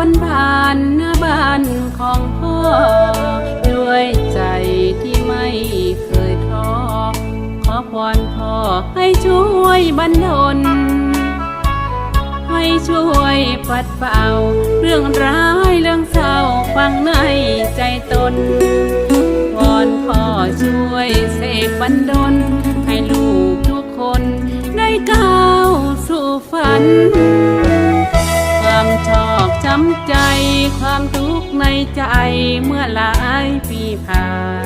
านหน้าบ้านของพ่อ ด้วยใจที่ไม่เคยท้อขอพรพ่อให้ช่วยบรรดลให้ช่วยปัดเป่า เรื่องร้ายเรื่องเศร้าฟังในใจตนวอนพ่อช่วยเสกบันดลให้ลูกทุกคนได้ก้าวสู่ฝัน ความทุกข์ในใจเมื่อหลายปีผ่าน